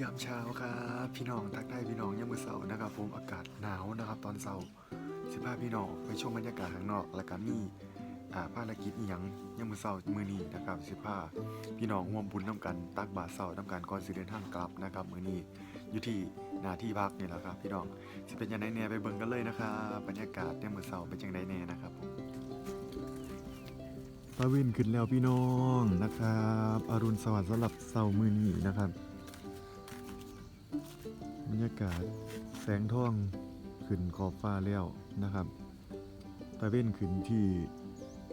ยามเช้าครับพี่น้องทักทายพี่น้องยามมื้อเช้านะครับผมอากาศหนาวนะครับ ตอนเช้าสิพาพี่น้องไปชมบรรยากาศข้างนอก แล้วก็มีอ่าภารกิจอีหยังยามมื้อเช้ามื้อนี้นะครับสิพาพี่น้องร่วมบุญนํกันตักบาตรเช้านํกันก่อนสิเดินทางกลับนะครับมื้อนี้อยู่ที่หน้าที่พักนี่แหละครับ พี่น้องสิเป็นยังไงแน่ไปเบิ่งกันเลยนะครับบรรยากาศยามมื้อเช้าเป็นจังไดแน่นะครับผมตะวินขึ้นแล้วพี่น้องนะครับ อรุณสวัสดิ์สำหรับเสาร์มือนี้นะครับ รรยากาศแสงท่องขึ้นขอบฟ้าแล้วนะครับตะเว้นขึ้นที่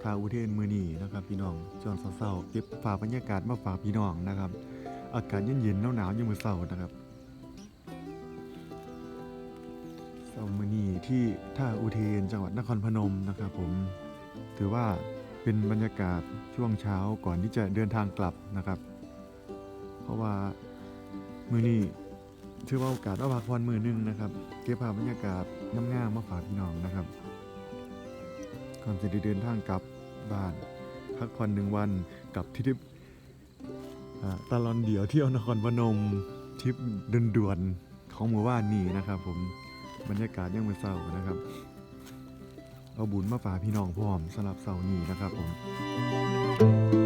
ทาอุเทนมือนีนะครับ พี่น้องช่วงเศร้าๆเก็บฝาบรรยากาศมาฝากพี่น้องนะครับ อากาศเย็นๆหนาวๆยังมือเศร้านะครับเสาร์มือนีที่ท่าอุเทนจังหวัดนครพนมนะครับ ผมถือว่าเป็นบรรยากาศช่วงเช้าก่อนที่จะเดินทางกลับนะครับ เพราะว่ามือนี้ ถือว่าโอกาสว่าพักผ่อนมือหนึงนะครับ เก็บภาพบรรยากาศงามๆมาฝากพี่น้องนะครับ ก่อนจะเดินทางกลับบ้านพักผ่อนหนึ่งวันกับทริปตลอนเดี่ยวเที่ยวนครพนมทริปด่วนๆของหมู่บ้านนี้นะครับผมบรรยากาศยังไม่เศร้านะครับ เอาบุญมาฝากพี่น้องพร้อมสำหรับเสาร์นี้นะครับผม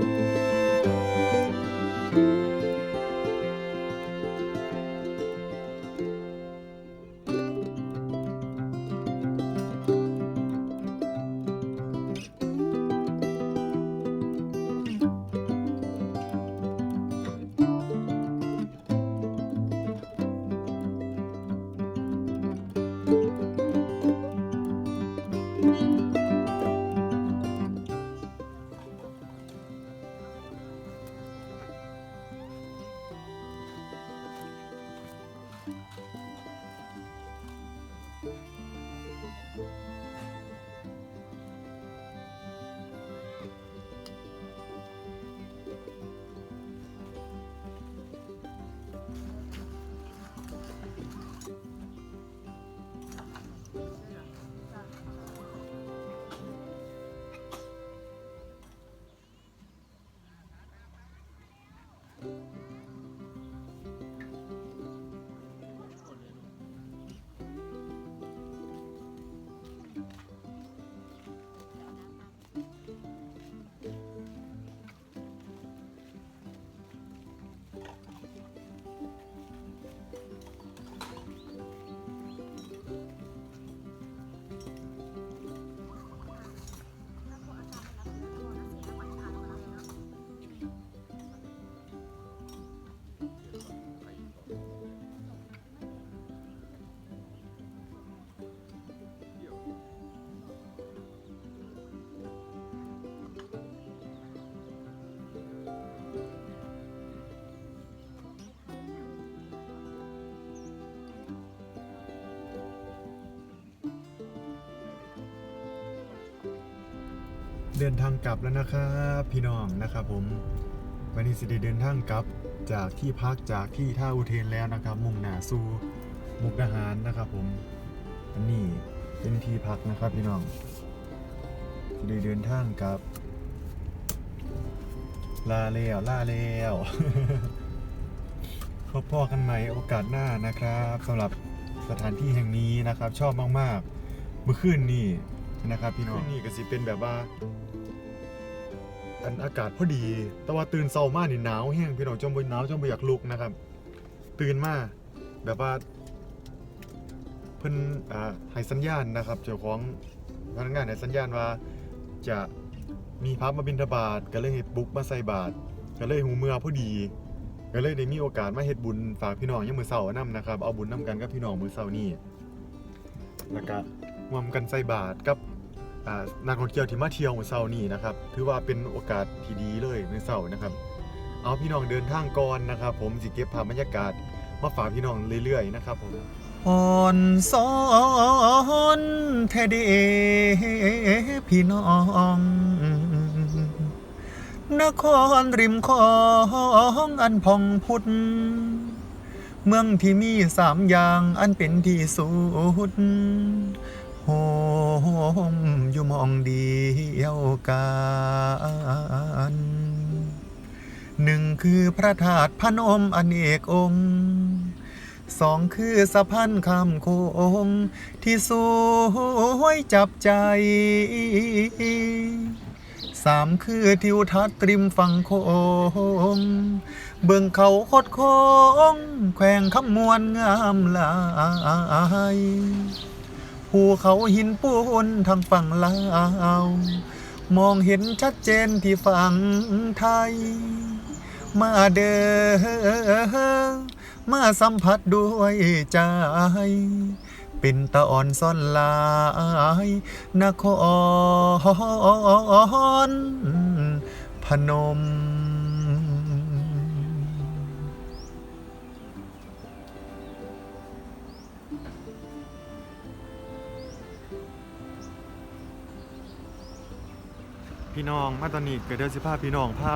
เดินทางกลับแล้วนะครับพี่น้องนะครับผมวันนี้สิเดินทางกลับจากที่พักจากที่ท่าอุเทนแล้วนะครับ มุ่งหน้าสู่มุกดาหารนะครับผมอันนี้เป็นที่พักนะครับพี่น้องสิได้เดินทางกลับ ลาแล้วลาแล้วพบพ่อกันใหม่โอกาสหน้านะครับสำหรับสถานที่แห่งนี้นะครับ ชอบมากๆเมื่อคืนนี่ นะครับพี่น้องนี่ก็สิเป็นแบบว่า อันอากาศพอดี แต่ว่าตื่นเช้ามากนี่หนาวแห้งพี่น้องจมบ่หนาวจมบ่อยากลุกนะครับ ตื่นมาแบบว่า เพิ่นอ่าให้สัญญาณนะครับ เจ้าของพนักงานให้สัญญาณว่าจะมีพระมาบิณฑบาตก็เลยให้ปลุกมาใส่บาตรก็เลยหูเมื่อพอดีก็เลยได้มีโอกาสมาเฮ็ดบุญฝากพี่น้องยามมื้อเช้านํนะครับ เอาบุญนํกันกับพี่น้องมื้อเช้านี้แล้วก็ร่วมกันใส่บาตรกับอ่า นักท่องเที่ยวที่มาเที่ยวเช้านี้นะครับ ถือว่าเป็นโอกาสที่ดีเลยในเช้านะครับ เอาพี่น้องเดินทางก่อนนะครับ ผมสิเก็บภาพบรรยากาศมาฝากพี่น้องเรื่อยๆนะครับผมอ่อนสอนแท้เดพี่น้องนครริมของอันพองพุทธเมืองที่มีสามอย่างอันเป็นที่สุด มอยู่หมองเดียวกันหนึ่งคือพระธาตุพนมอเนกองค์สองคือสะพานคำโคงที่สวยจับใจสามคือทิวทัศน์ริมฝั่งโคงเบิ่งเขาคดโค้งแขวงคำมวนงามหลาย ภูเขาหินปูนทางฝั่งลาวมองเห็นชัดเจนที่ฝั่งไทย มาเด้อมาสัมผัสด้วยใจ เป็นตาอ่อนซ่อนลายนครพนม พี่น้องมาตอนนี้เกิดเดือนสิบห้าพี่น้องพา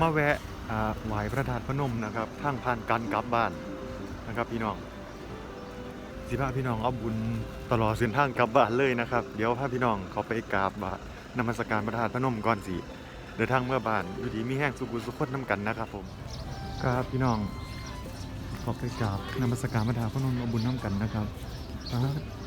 มาแวะอ่าไหว้พระธาตุพนมนะครับทางผ่านการกลับบ้านนะครับพี่น้องสิพาพี่น้องเอาบุญตลอดเส้นทางกลับบ้านเลยนะครับ เดี๋ยวพาพี่น้องเขาไปกราบบ่านมัสการพระธาตุพนมก่อนสิเดินทางเมื่อบ้านอยู่ดีมีแห้งสุขุสุขคนน้ำกันนะครับผมครับพี่น้องขอไปกราบนมัสการพระธาตุพนมเอาบุญน้ำกันนะครับครับ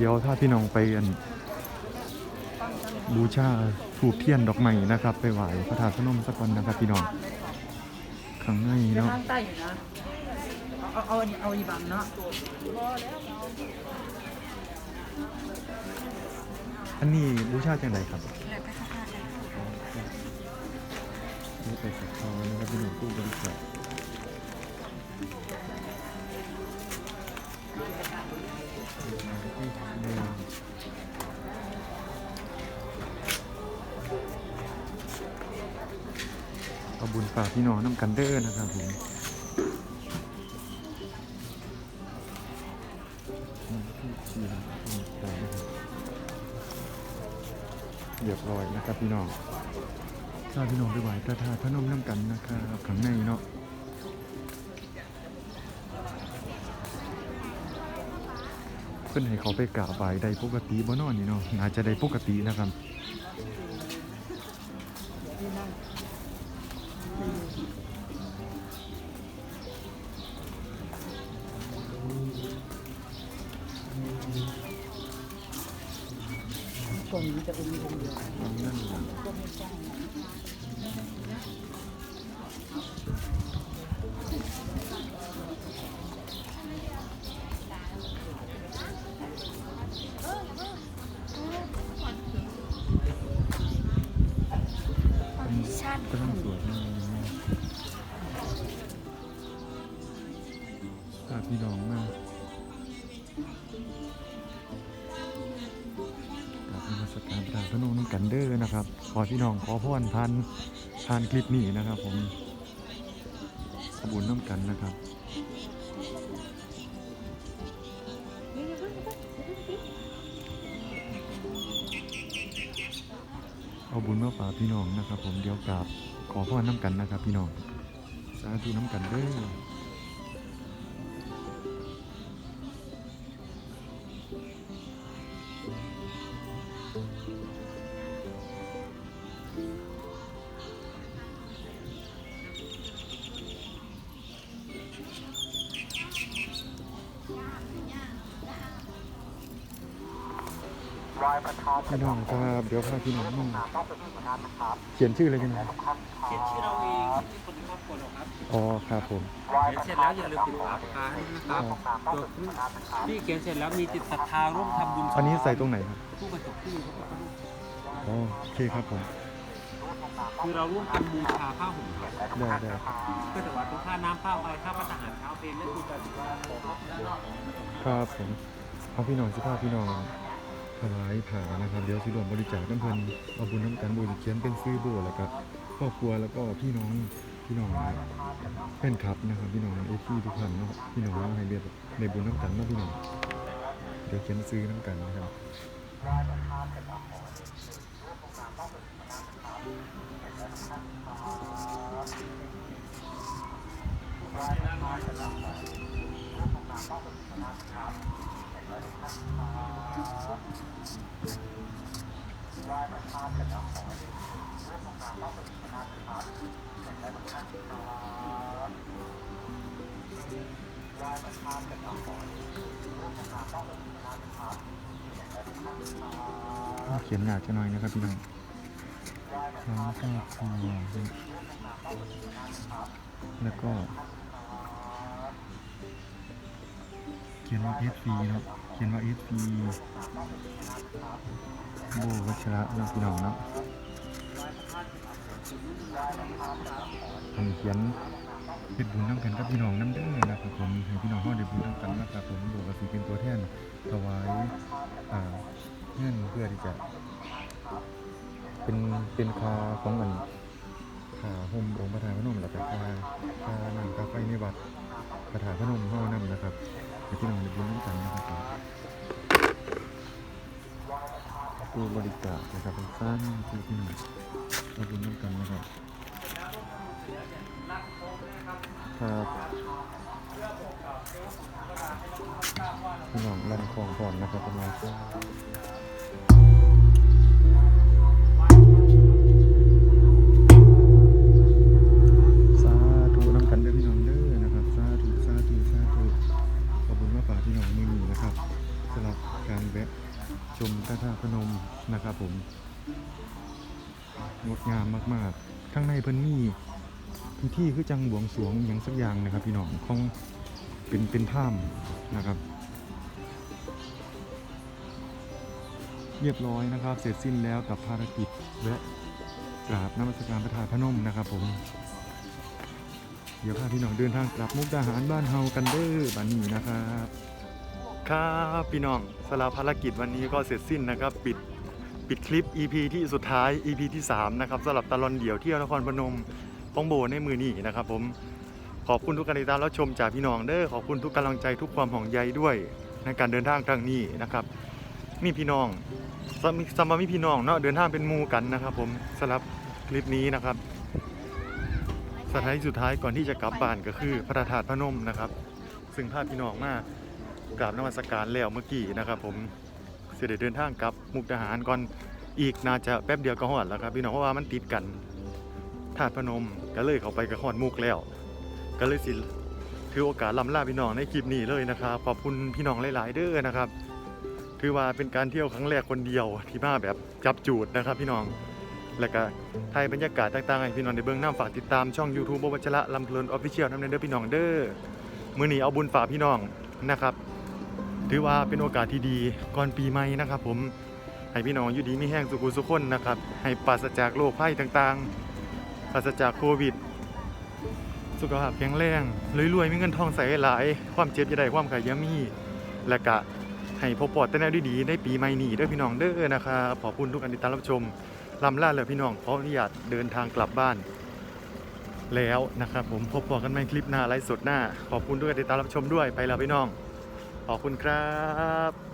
เดี๋ยวถ้าพี่น้องไปอันบูชาถูกเทียนดอกไม้นะครับ ไปไหว้พระธาตุพนมสักวันนะครับพี่น้องข้างในเดี๋ยวเนาะข้างใต้อยู่นะเอาเอาเอาเอาอีบังเนาะอันนี้บูชาจังไรครับนี่ไปสักคอนะครับพี่น้องผู้บริสุทธิ์ เอาบุญฝากพี่น้องน้ำกันเด้อนะครับผมเรียบร้อยนะครับพี่น้องถ้าพี่น้องไปไหว้พระธาตุพนมน้ำกันนะครับข้างในเนาะ เพื่อนให้เขาไปกราบไหว้ได้ปกติบ่นอนนี่เนาะน่าจะได้ปกตินะครับตรงนี้จะเป็นองค์เดียวนั่นแหละ ขอพี่น้องขอพรพันผ่านคลิปนี้นะครับ ผมขบุญน้ำกันนะครับเอาบุญมาฝากพี่น้องนะครับ ผมเดี๋ยวกราบขอพรน้ำกันนะครับ พี่น้องสาธุน้ำกันเด้อ พี่น้องครับเดี๋ยวพาพี่น้องมาเขียนชื่ออะไรกันนะเขียนชื่อเราเองไม่มีคนในครอบครัวหรอกครับอ๋อครับผมเขียนเสร็จแล้วอย่าลืมปิดฝาปากกาให้นะครับตัวพี่เขียนเสร็จแล้วมีจิตศรัทธาร่วมทำบุญอันนี้ใส่ตรงไหนครับผู้กระจกที่เขาก็ต้องอ๋อโอเคครับผมคือเราร่วมกันบูชาผ้าห่มครับได้ได้ก็แต่ว่าต้องค่าน้ำค่าไฟค่าพัฒหารเช้าเป็นและคือการว่าขอครับครับผมเอาพี่น้องสิพาพี่น้อง ถวายผ่านะครับเดี๋ยวสิรวมบริจาคน้ำเพลินเอาบุญน้ำกันบุญเขียนเป็นซื้อโบแล้วก็ครอบครัวแล้วก็พี่น้องพี่น้องแฟนคลับนะครับพี่น้องเอฟซีทุกท่านเนาะพี่น้องให้เรียบในบุญน้ำกันเนาะพี่น้องเดี๋ยวเขียนซื้อน้ำกันนะครับเเขียนหนักจะหน่อยนะครับพี่น้องแล้วคอแล้วก็ เขียนว่า SV เนาะ ขียนว่า SV โบวัชระเนาะพี่น้องเนาะผมเขียนเฮ็ดบุญน้ำกันกับพี่น้องน้ำเด้อนะครับผมให้พี่น้องเฮาได้บุญน้ำกันนะครับผมโบก็สิเป็นตัวแทนถวายอ่าเงินเพื่อที่จะเป็นเป็นคาของมันคาห่มองค์พระธาตุพนมแล้วก็คาคาน้ำกาไฟในวัดพระธาตุพนมเฮานำนะครับ ให้พี่น้องได้บุญน้ำกันนะครับผมตู้บริจาคนะครับเป็นสร้างที่พี่น้องได้บุญน้ำกันนะครับครับพี่น้องรันคลองก่อนนะครับประมาณ คือจังบวงสวงอย่างสักอย่างนะครับ พี่น้องของเป็นเป็นถ้ำนะครับ เรียบร้อยนะครับ เสร็จสิ้นแล้วกับภารกิจแวะกราบนมัสการพระธาตุพนมนะครับผม เดี๋ยวพาพี่น้องเดินทางกลับมุกดาหารบ้านเฮากันเด้อบันนี้นะครับ ครับพี่น้องสลาภารกิจวันนี้ก็เสร็จสิ้นนะครับ ปิดปิดคลิป EP ที่สุดท้าย EP ที่ 3 นะครับสำหรับตลอนเดี่ยวเที่ยวนครพนม ป้องโบในมือนี้นะครับ ผมขอบคุณทุกการติดตามรับชมจากพี่น้องเด้อขอบคุณทุกกำลังใจทุกความห่วงใยด้วยในการเดินทางครั้งนี้นะครับ มีพี่น้องสมสมามีพี่น้องเนาะเดินทางเป็นมูกันนะครับ ผมสำหรับคลิปนี้นะครับสถานที่สุดท้ายก่อนที่จะกลับบ้านก็คือพระธาตุพนมนะครับ ซึ่งพาพี่น้องมากราบนมัสการแล้วเมื่อกี้นะครับ ผมเสด็จเดินทางกลับมุกดาหารก่อนอีกน่าจะแป๊บเดียวก็ฮอดแล้วครับ พี่น้องเพราะว่ามันติดกัน ธาตุพนมก็เลยเข้าไปกับฮอดมุกแล้ว ก็เลยสิถือโอกาสลำลาพี่น้องในคลิปนี้เลยนะครับขอบคุณพี่น้องหลาย ๆ เด้อนะครับถือว่าเป็นการเที่ยวครั้งแรกคนเดียวที่มาแบบจับจูดนะครับ พี่น้องแล้วก็ไทยบรรยากาศต่างๆให้พี่น้องได้เบิ่งหน้ำฝากติดตามช่อง YouTube โบวัชระลำเพลินออฟฟิเชียลน้ำเนเด้อพี่น้องเด้อมื้อนี้เอาบุญฝากพี่น้องนะครับ ถือว่าเป็นโอกาสที่ดีก่อนปีใหม่นะครับ ผมให้พี่น้องอยู่ดีมีแห้งสุขุสุขคนนะครับให้ปราศจากโรคภัยต่างๆ ปราศจากโควิด สุขภาพแข็งแรงรวยๆมีเงินทองใส่หลาย ความเจ็บอย่าได้ความข่อยามีและก็ให้พบปอดแต่แนวดีๆในปีใหม่นี้ด้อพี่น้องเด้อนะครับขอบคุณทุกการติดตามรับชมลำล่าเลยพี่น้องขออนุญาตเดินทางกลับบ้าน แล้วนะครับผมพบปอกันใหม่คลิปหน้าไลฟ์สดหน้า ขอบคุณด้วยการติดตามรับชมด้วยไปแล้วพี่น้องขอบคุณครับ